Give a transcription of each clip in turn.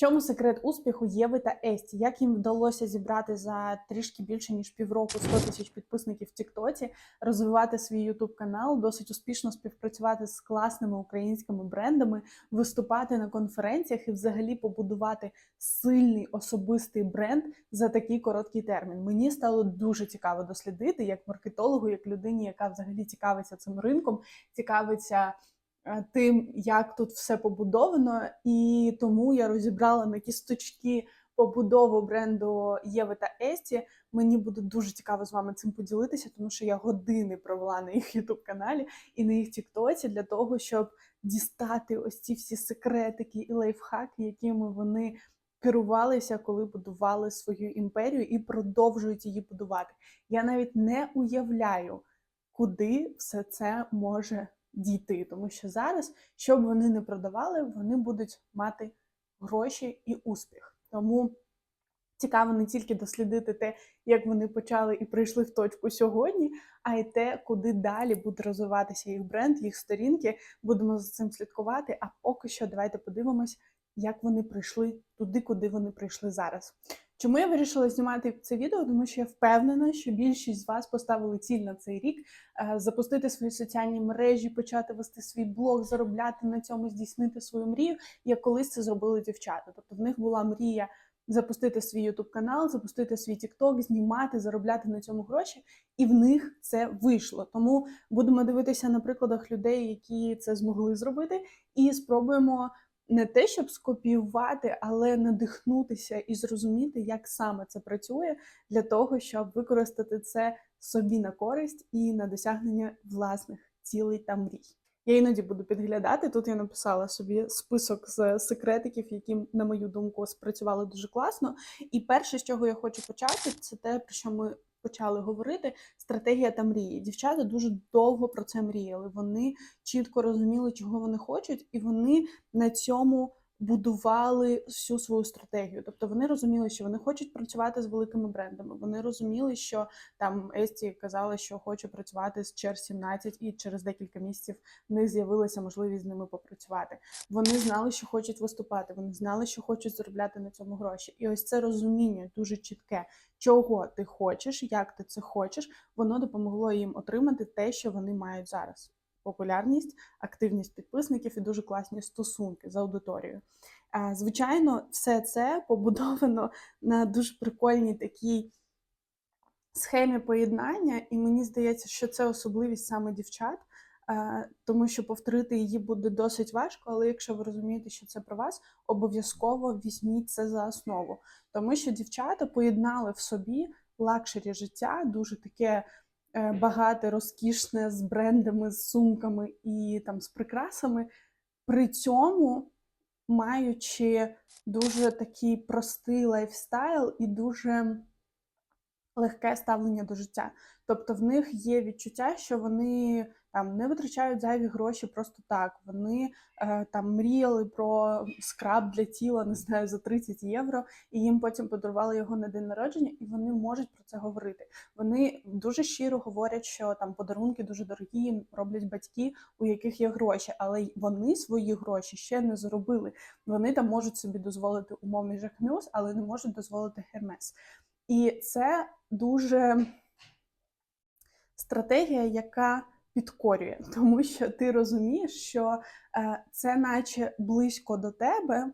чому секрет успіху Єви та Есті? Як їм вдалося зібрати за трішки більше ніж півроку 100 тисяч підписників в Тіктоці, розвивати свій Ютуб канал, досить успішно співпрацювати з класними українськими брендами, виступати на конференціях і взагалі побудувати сильний особистий бренд за такий короткий термін. Мені стало дуже цікаво дослідити як маркетологу, як людині, яка взагалі цікавиться цим ринком, цікавиться тим, як тут все побудовано, і тому я розібрала на кісточки побудову бренду Єви та Есті. Мені буде дуже цікаво з вами цим поділитися, тому що я години провела на їх ютуб каналі і на їх тіктоці для того, щоб дістати ось ці всі секретики і лайфхаки, якими вони керувалися, коли будували свою імперію і продовжують її будувати. Я навіть не уявляю, куди все це може дійти, тому що зараз, що б вони не продавали, вони будуть мати гроші і успіх. Тому цікаво не тільки дослідити те, як вони почали і прийшли в точку сьогодні, а й те, куди далі буде розвиватися їх бренд, їх сторінки. Будемо за цим слідкувати. А поки що давайте подивимось, як вони прийшли туди, куди вони прийшли зараз. Чому я вирішила знімати це відео? Тому що я впевнена, що більшість з вас поставили ціль на цей рік е, запустити свої соціальні мережі, почати вести свій блог, заробляти на цьому, здійснити свою мрію, як колись це зробили дівчата. Тобто в них була мрія запустити свій YouTube канал, запустити свій TikTok, знімати, заробляти на цьому гроші, і в них це вийшло. Тому будемо дивитися на прикладах людей, які це змогли зробити, і спробуємо не те, щоб скопіювати, але надихнутися і зрозуміти, як саме це працює, для того, щоб використати це собі на користь і на досягнення власних цілей та мрій. Я іноді буду підглядати. Тут я написала собі список з секретиків, які, на мою думку, спрацювали дуже класно. І перше, з чого я хочу почати, це те, про що ми почали говорити: стратегія та мрії. Дівчата дуже довго про це мріяли. Вони чітко розуміли, чого вони хочуть, і вони на цьому будували всю свою стратегію. Тобто вони розуміли, що вони хочуть працювати з великими брендами. Вони розуміли, що там Есті казала, що хоче працювати з Чер 17, і через декілька місяців в них з'явилася можливість з ними попрацювати. Вони знали, що хочуть виступати. Вони знали, що хочуть заробляти на цьому гроші. І ось це розуміння дуже чітке, чого ти хочеш, як ти це хочеш, воно допомогло їм отримати те, що вони мають зараз популярність, активність підписників і дуже класні стосунки з аудиторією. Звичайно, все це побудовано на дуже прикольній такій схемі поєднання, і мені здається, що це особливість саме дівчат. Тому що повторити її буде досить важко, але якщо ви розумієте, що це про вас, обов'язково візьміть це за основу. Тому що дівчата поєднали в собі лакшері життя, дуже таке багате, розкішне з брендами, з сумками і там з прикрасами, при цьому маючи дуже такий простий лайфстайл і дуже легке ставлення до життя. Тобто в них є відчуття, що вони там не витрачають зайві гроші просто так. Вони е, там мріяли про скраб для тіла, не знаю, за 30 євро, і їм потім подарували його на день народження, і вони можуть про це говорити. Вони дуже щиро говорять, що там подарунки дуже дорогі їм роблять батьки, у яких є гроші, але вони свої гроші ще не заробили. Вони там можуть собі дозволити умовний жахнюс, але не можуть дозволити гермес. І це дуже стратегія, яка підкорює, тому що ти розумієш, що е, це наче близько до тебе,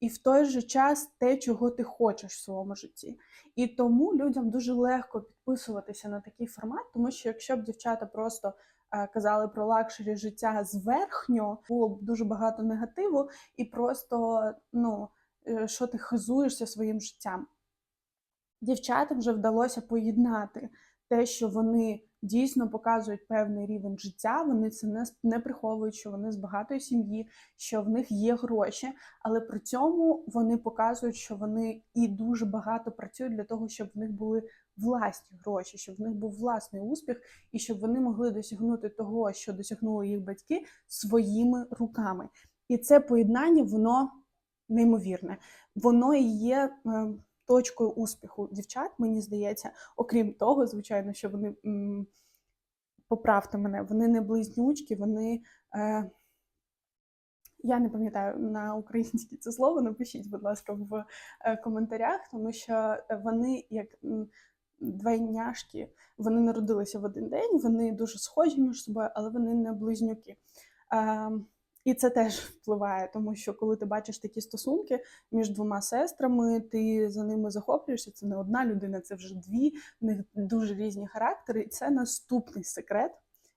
і в той же час те, чого ти хочеш в своєму житті. І тому людям дуже легко підписуватися на такий формат, тому що якщо б дівчата просто е, казали про лакшері життя зверхньо, було б дуже багато негативу, і просто ну, е, що ти хизуєшся своїм життям. Дівчатам вже вдалося поєднати те, що вони дійсно показують певний рівень життя. Вони це не не приховують, що вони з багатої сім'ї, що в них є гроші, але при цьому вони показують, що вони і дуже багато працюють для того, щоб в них були власні гроші, щоб в них був власний успіх, і щоб вони могли досягнути того, що досягнули їх батьки своїми руками. І це поєднання, воно неймовірне. Воно і є. Точкою успіху дівчат, мені здається, окрім того, звичайно, що вони поправте мене, вони не близнючки, вони е, Я не пам'ятаю на українське це слово. Напишіть, будь ласка, в е, коментарях, тому що вони як двойняшки, вони народилися в один день, вони дуже схожі між собою, але вони не близнюки. І це теж впливає, тому що коли ти бачиш такі стосунки між двома сестрами, ти за ними захоплюєшся. Це не одна людина, це вже дві. В них дуже різні характери, і це наступний секрет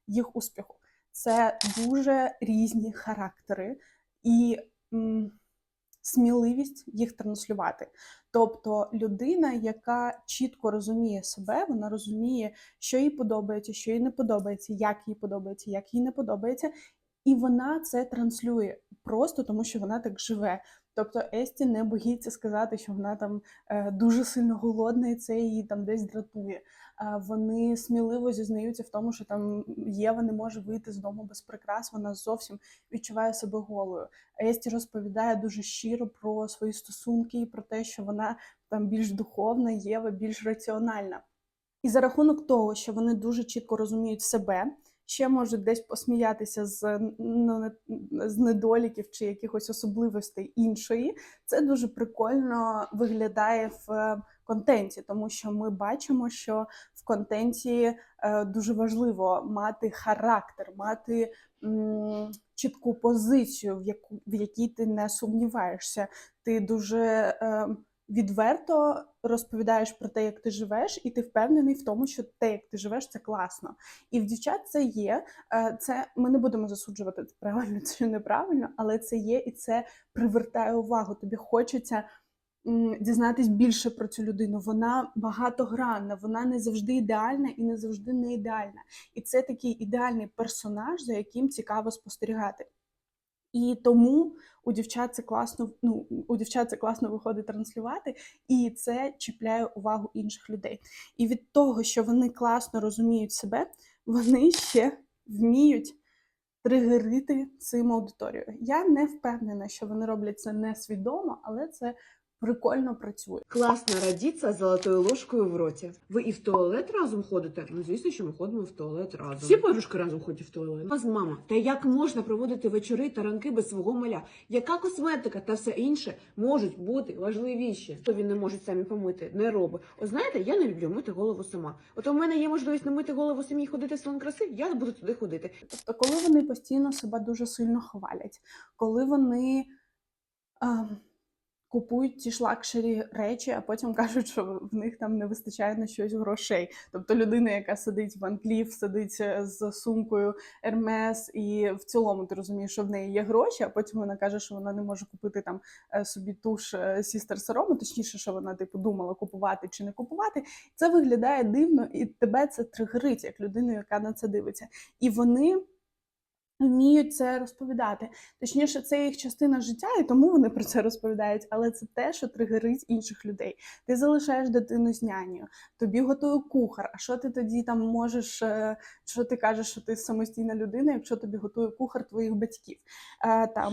їх успіху. Це дуже різні характери і м, сміливість їх транслювати. Тобто людина, яка чітко розуміє себе, вона розуміє, що їй подобається, що їй не подобається, як їй подобається, як їй не подобається, і вона це транслює просто тому, що вона так живе. Тобто Есті не боїться сказати, що вона там е, дуже сильно голодна, і це її там десь дратує. Вони сміливо зізнаються в тому, що там Єва не може вийти з дому без прикрас, вона зовсім відчуває себе голою. Есті розповідає дуже щиро про свої стосунки і про те, що вона там більш духовна, Єва більш раціональна. І за рахунок того, що вони дуже чітко розуміють себе, ще можуть десь посміятися з, ну, з недоліків чи якихось особливостей іншої, це дуже прикольно виглядає в е, контенті, тому що ми бачимо, що в контенті е, дуже важливо мати характер, мати чітку позицію, в яку в якій ти не сумніваєшся. Ти дуже е, відверто розповідаєш про те, як ти живеш, і ти впевнений в тому, що те, як ти живеш, це класно. І в дівчат це є. Е, Це ми не будемо засуджувати правильно чи неправильно, але це є і це привертає увагу. Тобі хочеться дізнатись більше про цю людину. Вона багатогранна, вона не завжди ідеальна і не завжди не ідеальна. І це такий ідеальний персонаж, за яким цікаво спостерігати. І тому у дівчат це класно, ну у дівчат це класно виходить транслювати, і це чіпляє увагу інших людей. І від того, що вони класно розуміють себе, вони ще вміють тригерити цим аудиторію. Я не впевнена, що вони роблять це несвідомо, але це прикольно працює. Класно родиться з золотою ложкою в роті. Ви і в туалет разом ходите? Ну, звісно, що ми ходимо в туалет разом. Всі подружки разом ходять в туалет. Вас мама, та як можна проводити вечори та ранки без свого маля? Яка косметика та все інше можуть бути важливіші? То він не може самі помити, не робить. От знаєте, я не люблю мити голову сама. От у мене є можливість не мити голову самі і ходити в салон краси, я буду туди ходити. Тобто, коли вони постійно себе дуже сильно хвалять, коли вони а, купують ті ж лакшері речі, а потім кажуть, що в них там не вистачає на щось грошей. Тобто людина, яка сидить в Анклів, сидить е, з сумкою Ермес, і в цілому ти розумієш, що в неї є гроші, а потім вона каже, що вона не може купити там е, собі туш Сістер Сарому, точніше, що вона типу думала купувати чи не купувати. Це виглядає дивно, і тебе це тригерить як людину, яка на це дивиться. І вони вміють це розповідати. Точніше, це їх частина життя, і тому вони про це розповідають. Але це те, що тригерить інших людей. Ти залишаєш дитину з нянею, тобі готує кухар. А що ти тоді там можеш? е, Що ти кажеш, що ти самостійна людина, якщо тобі готує кухар твоїх батьків? Е, Там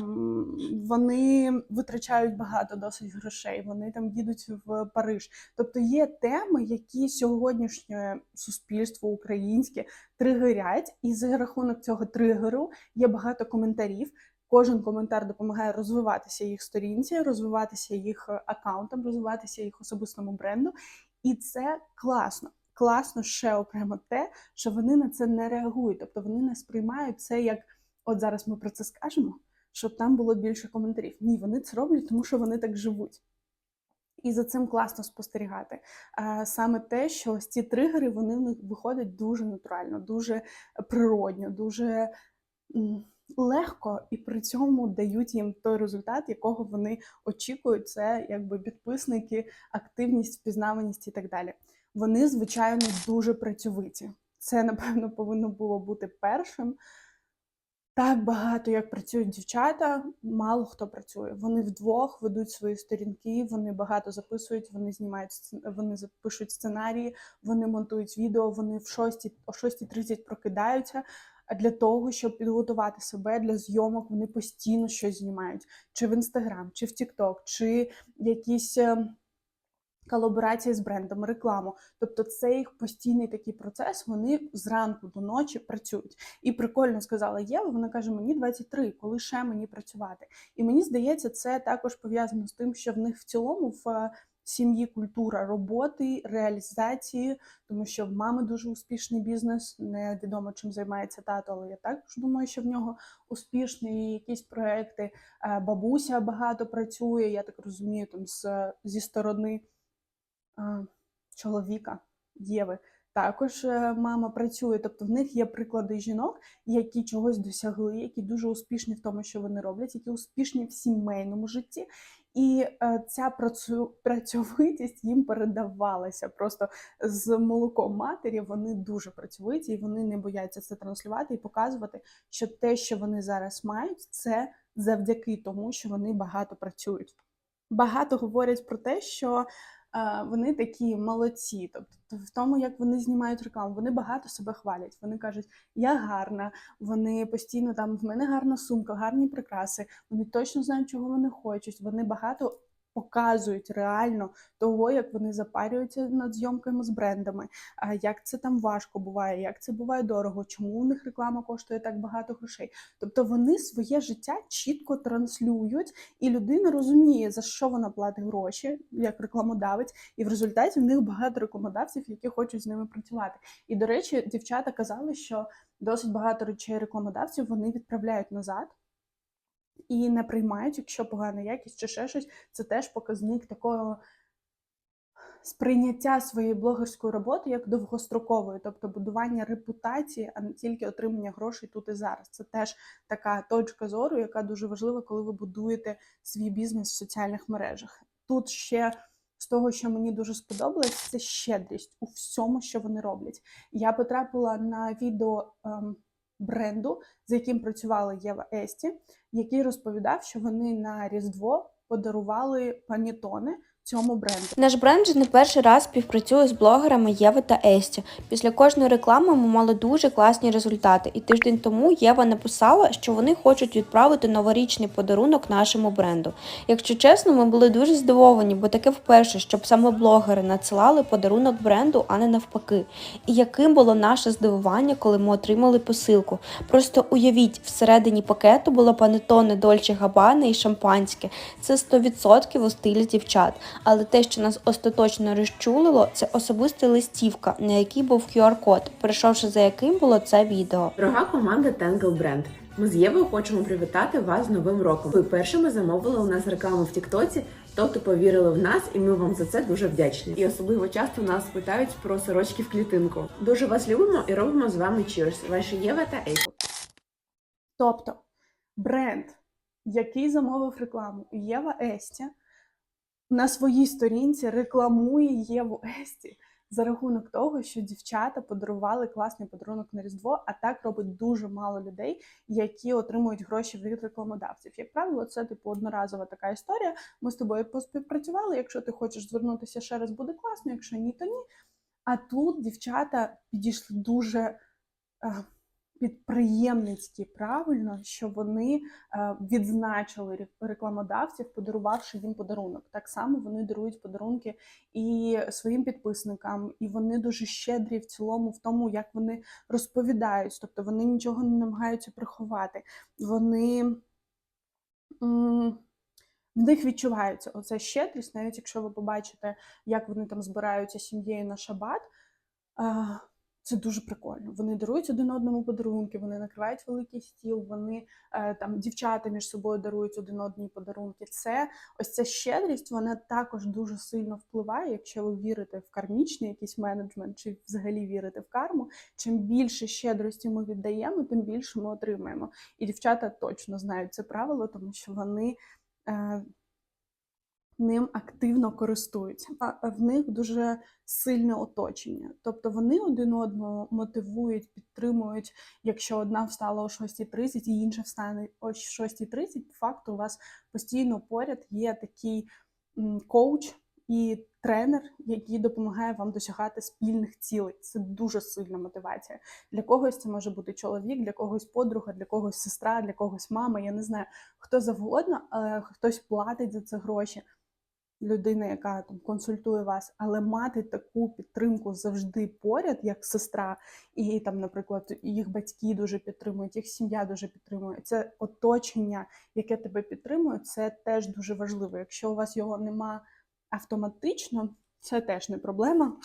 вони витрачають багато досить грошей. Вони там їдуть в Париж. Тобто є теми, які сьогоднішнє суспільство українське тригерять, і за рахунок цього тригеру є багато коментарів. Кожен коментар допомагає розвиватися їх сторінці, розвиватися їх аккаунтам, розвиватися їх особистому бренду. І це класно. Класно ще окремо те, що вони на це не реагують, тобто вони не сприймають це як от зараз ми про це скажемо, щоб там було більше коментарів. Ні, вони це роблять, тому що вони так живуть. І за цим класно спостерігати. Саме те, що ось ці тригери вони в них виходять дуже натурально, дуже природньо, дуже легко і при цьому дають їм той результат, якого вони очікують. Це якби підписники, активність, впізнаваність і так далі. Вони, звичайно, дуже працьовиті. Це, напевно, повинно було бути першим. Так багато, як працюють дівчата, мало хто працює. Вони вдвох ведуть свої сторінки, вони багато записують, вони знімають вони запишуть сценарії, вони монтують відео, вони в 6, о 6.30 прокидаються. Для того, щоб підготувати себе для зйомок, вони постійно щось знімають. Чи в Інстаграм, чи в Тікток, чи якісь е, колаборації з брендом, рекламу. Тобто це їх постійний такий процес. Вони зранку до ночі працюють. І прикольно сказала Єва. Вона каже: мені 23, коли ще мені працювати? І мені здається, це також пов'язано з тим, що в них в цілому в е, сім'ї культура роботи, реалізації, тому що в мами дуже успішний бізнес. Невідомо чим займається тато, але я також думаю, що в нього успішні якісь проекти. Е, Бабуся багато працює. Я так розумію, там з зі сторони е, чоловіка Єви. Також е, мама працює, тобто в них є приклади жінок, які чогось досягли, які дуже успішні в тому, що вони роблять, які успішні в сімейному житті. І е, ця працю, працьовитість їм передавалася просто з молоком матері. Вони дуже працьовиті, і вони не бояться це транслювати і показувати, що те, що вони зараз мають, це завдяки тому, що вони багато працюють. Багато говорять про те, що вони такі молодці, тобто в тому, як вони знімають рекламу, вони багато себе хвалять. Вони кажуть, я гарна, вони постійно там в мене гарна сумка, гарні прикраси. Вони точно знають, чого вони хочуть. Вони багато показують реально того, як вони запарюються над зйомками з брендами, як це там важко буває, як це буває дорого, чому у них реклама коштує так багато грошей. Тобто вони своє життя чітко транслюють, і людина розуміє, за що вона платить гроші, як рекламодавець, і в результаті в них багато рекламодавців, які хочуть з ними працювати. І до речі, дівчата казали, що досить багато речей рекламодавців вони відправляють назад. І не приймають, якщо погана якість чи ще щось, це теж показник такого сприйняття своєї блогерської роботи як довгострокової, тобто будування репутації, а не тільки отримання грошей тут і зараз. Це теж така точка зору, яка дуже важлива, коли ви будуєте свій бізнес в соціальних мережах. Тут ще з того, що мені дуже сподобалось, це щедрість у всьому, що вони роблять. Я потрапила на відео ем, бренду, з яким працювала Єва Есті, який розповідав, що вони на Різдво подарували панітони цьому бренду. Наш бренд вже не перший раз співпрацює з блогерами Єви та Есті. Після кожної реклами ми мали дуже класні результати. І тиждень тому Єва написала, що вони хочуть відправити новорічний подарунок нашому бренду. Якщо чесно, ми були дуже здивовані, бо таке вперше, щоб саме блогери надсилали подарунок бренду, а не навпаки. І яким було наше здивування, коли ми отримали посилку. Просто уявіть, всередині пакету було панетони Дольче Габани і шампанське. Це 100% у стилі дівчат. Але те, що нас остаточно розчулило, це особиста листівка, на якій був QR-код, перейшовши за яким було це відео. Дорога команда Tangle Brand. Ми з Євою хочемо привітати вас з Новим роком. Ви першими замовили у нас рекламу в Тіктоці, тобто повірили в нас, і ми вам за це дуже вдячні. І особливо часто нас питають про сорочки в клітинку. Дуже вас любимо і робимо з вами cheers. Ваші Єва та Ейко. Тобто бренд, який замовив рекламу Єва Есті, на своїй сторінці рекламує Єву Есті за рахунок того, що дівчата подарували класний подарунок на Різдво, а так робить дуже мало людей, які отримують гроші від рекламодавців. Як правило, це типу одноразова така історія. Ми з тобою поспівпрацювали. Якщо ти хочеш звернутися ще раз, буде класно. Якщо ні, то ні. А тут дівчата підійшли дуже. Е, підприємницькі правильно, що вони е, відзначили рекламодавців, подарувавши їм подарунок. Так само вони дарують подарунки і своїм підписникам, і вони дуже щедрі в цілому в тому, як вони розповідають. Тобто вони нічого не намагаються приховати. Вони в них відчувається оця щедрість, навіть якщо ви побачите, як вони там збираються сім'єю на шабат. Це дуже прикольно. Вони дарують один одному подарунки, вони накривають великий стіл, вони е, там дівчата між собою дарують один одній подарунки. Це ось ця щедрість, вона також дуже сильно впливає, якщо ви вірите в кармічний якийсь менеджмент, чи взагалі вірите в карму. Чим більше щедрості ми віддаємо, тим більше ми отримаємо. І дівчата точно знають це правило, тому що вони. Е, Ним активно користуються, а в них дуже сильне оточення. Тобто вони один одного мотивують, підтримують. Якщо одна встала о 6.30 і інша встане о 6.30, по факту у вас постійно поряд є такий коуч і тренер, який допомагає вам досягати спільних цілей. Це дуже сильна мотивація. Для когось це може бути чоловік, для когось подруга, для когось сестра, для когось мама. Я не знаю хто завгодно, але хтось платить за це гроші. Людина, яка там консультує вас, але мати таку підтримку завжди поряд, як сестра, і там, наприклад, їх батьки дуже підтримують, їх сім'я дуже підтримує. Це оточення, яке тебе підтримує, це теж дуже важливо. Якщо у вас його нема автоматично, це теж не проблема.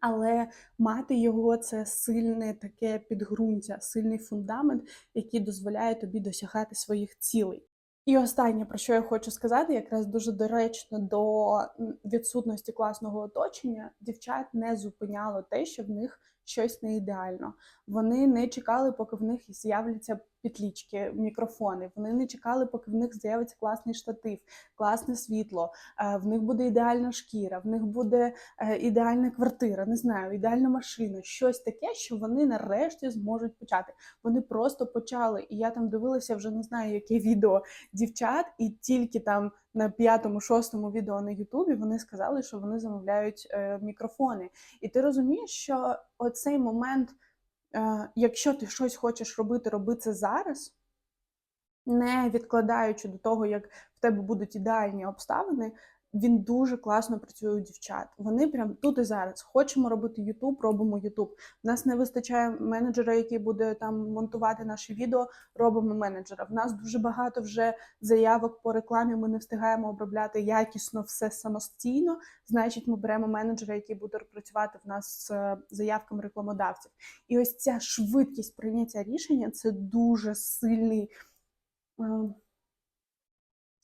Але мати його це сильне таке підґрунтя, сильний фундамент, який дозволяє тобі досягати своїх цілей. І останнє, про що я хочу сказати, якраз дуже доречно до відсутності класного оточення, дівчат не зупиняло те, що в них щось не ідеально. Вони не чекали, поки в них з'являться петлічки, мікрофони. Вони не чекали, поки в них з'явиться класний штатив, класне світло. е, В них буде ідеальна шкіра, в них буде е, ідеальна квартира, не знаю, ідеальна машина, щось таке, що вони нарешті зможуть почати. Вони просто почали. І я там дивилася вже не знаю, яке відео дівчат, і тільки там на п'ятому, шостому відео на Ютубі вони сказали, що вони замовляють е, мікрофони. І ти розумієш, що оцей момент, якщо ти щось хочеш робити, роби це зараз, не відкладаючи до того, як в тебе будуть ідеальні обставини. Він дуже класно працює у дівчат. Вони прям тут і зараз. Хочемо робити Ютуб, робимо Ютуб. У нас не вистачає менеджера, який буде там монтувати наші відео, робимо менеджера. В нас дуже багато вже заявок по рекламі. Ми не встигаємо обробляти якісно все самостійно. Значить, ми беремо менеджера, який буде працювати в нас з е, заявками рекламодавців. І ось ця швидкість прийняття рішення це дуже сильний е,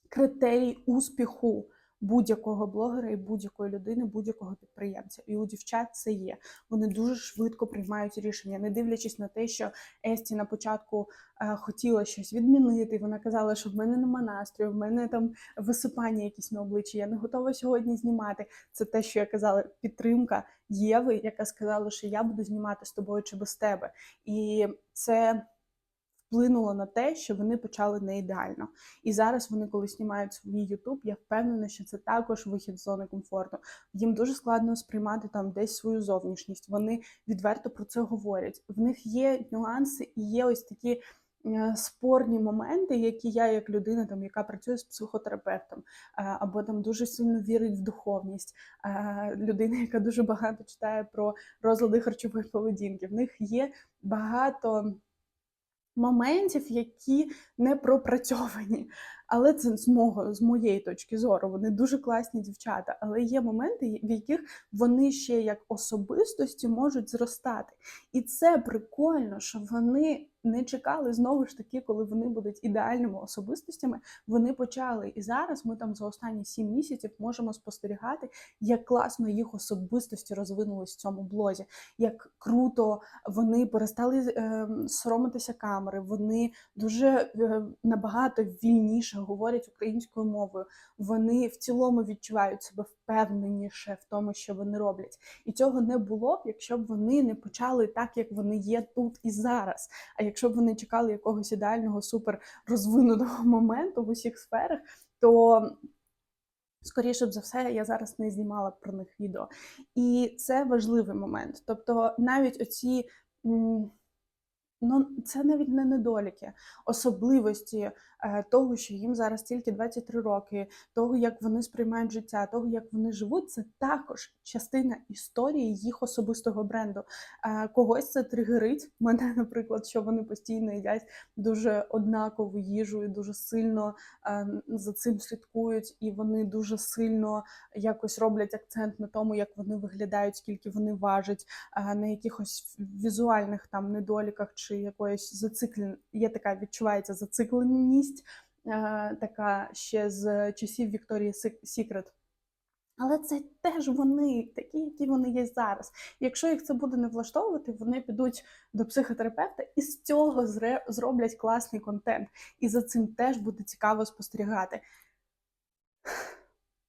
критерій успіху будь-якого блогера і будь-якої людини, будь-якого підприємця. І у дівчат це є. Вони дуже швидко приймають рішення, не дивлячись на те, що Есті на початку е, хотіла щось відмінити. Вона казала, що в мене нема настрою, в мене там висипання якісь на обличчі. Я не готова сьогодні знімати. Це те, що я казала, підтримка Єви, яка сказала, що я буду знімати з тобою чи без тебе. І це вплинуло на те, що вони почали не ідеально. І зараз вони, коли знімають свій Ютуб, я впевнена, що це також вихід з зони комфорту. Їм дуже складно сприймати там десь свою зовнішність. Вони відверто про це говорять. В них є нюанси і є ось такі. е, Спорні моменти, які я, як людина, там яка працює з психотерапевтом, е, або там дуже сильно вірить в духовність, е, людина, яка дуже багато читає про розлади харчової поведінки. В них є багато моментів, які не пропрацьовані. Але це з мого з моєї точки зору. Вони дуже класні дівчата. Але є моменти, в яких вони ще як особистості можуть зростати. І це прикольно, що вони не чекали знову ж таки, коли вони будуть ідеальними особистостями. Вони почали. І зараз ми там за останні сім місяців можемо спостерігати, як класно їх особистості розвинулись в цьому блозі, як круто вони перестали е, соромитися камери. Вони дуже е, набагато вільніше говорять українською мовою. Вони в цілому відчувають себе впевненіше в тому, що вони роблять. І цього не було б, якщо б вони не почали так, як вони є тут і зараз. А якщо б вони чекали якогось ідеального супер розвинутого моменту в усіх сферах, то скоріше б за все я зараз не знімала про них відео. І це важливий момент. Тобто, навіть оці. Ну, це навіть не недоліки, особливості того, що їм зараз тільки 23 роки, того, як вони сприймають життя, того, як вони живуть, це також частина історії їх особистого бренду. Е, когось це тригерить. Мене, наприклад, що вони постійно їдять дуже однакову їжу і дуже сильно е, за цим слідкують, і вони дуже сильно якось роблять акцент на тому, як вони виглядають, скільки вони важать, е, на якихось візуальних там недоліках чи якоїсь зациклен... є така відчувається зацикленість, е, така ще з часів Вікторії Сікрет. Але це теж вони, такі, які вони є зараз. Якщо їх це буде не влаштовувати, вони підуть до психотерапевта і з цього зроблять класний контент. І за цим теж буде цікаво спостерігати.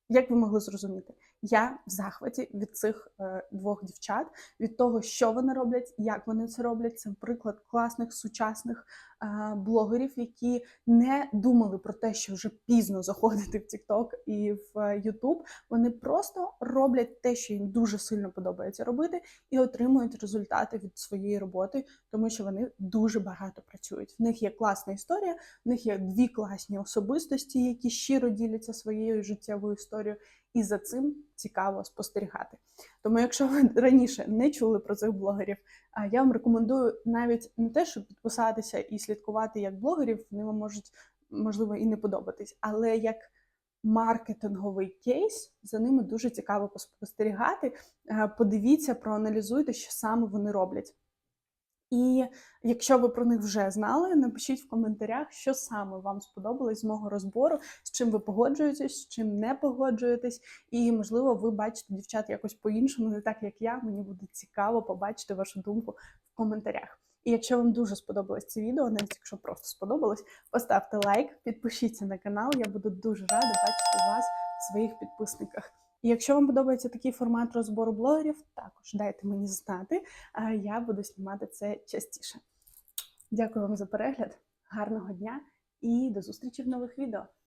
Як ви могли зрозуміти, я в захваті від цих е, двох дівчат, від того, що вони роблять, як вони це роблять. Це приклад класних сучасних е, блогерів, які не думали про те, що вже пізно заходити в TikTok і в е, YouTube. Вони просто роблять те, що їм дуже сильно подобається робити, і отримують результати від своєї роботи, тому що вони дуже багато працюють. В них є класна історія, в них є дві класні особистості, які щиро діляться своєю життєвою історією. І за цим цікаво спостерігати. Тому, якщо ви раніше не чули про цих блогерів, я вам рекомендую навіть не те, щоб підписатися і слідкувати як блогерів, вони вам можуть можливо і не подобатись, але як маркетинговий кейс за ними дуже цікаво поспостерігати. Подивіться, проаналізуйте, що саме вони роблять. І якщо ви про них вже знали, напишіть в коментарях, що саме вам сподобалось з мого розбору, з чим ви погоджуєтесь, з чим не погоджуєтесь, і можливо, ви бачите дівчат якось по-іншому, не так як я. Мені буде цікаво побачити вашу думку в коментарях. І якщо вам дуже сподобалось це відео, навіть якщо просто сподобалось, поставте лайк, підпишіться на канал. Я буду дуже рада бачити вас в своїх підписниках. Якщо вам подобається такий формат розбору блогерів, також дайте мені знати. а Я буду знімати це частіше. Дякую вам за перегляд, гарного дня і до зустрічі в нових відео.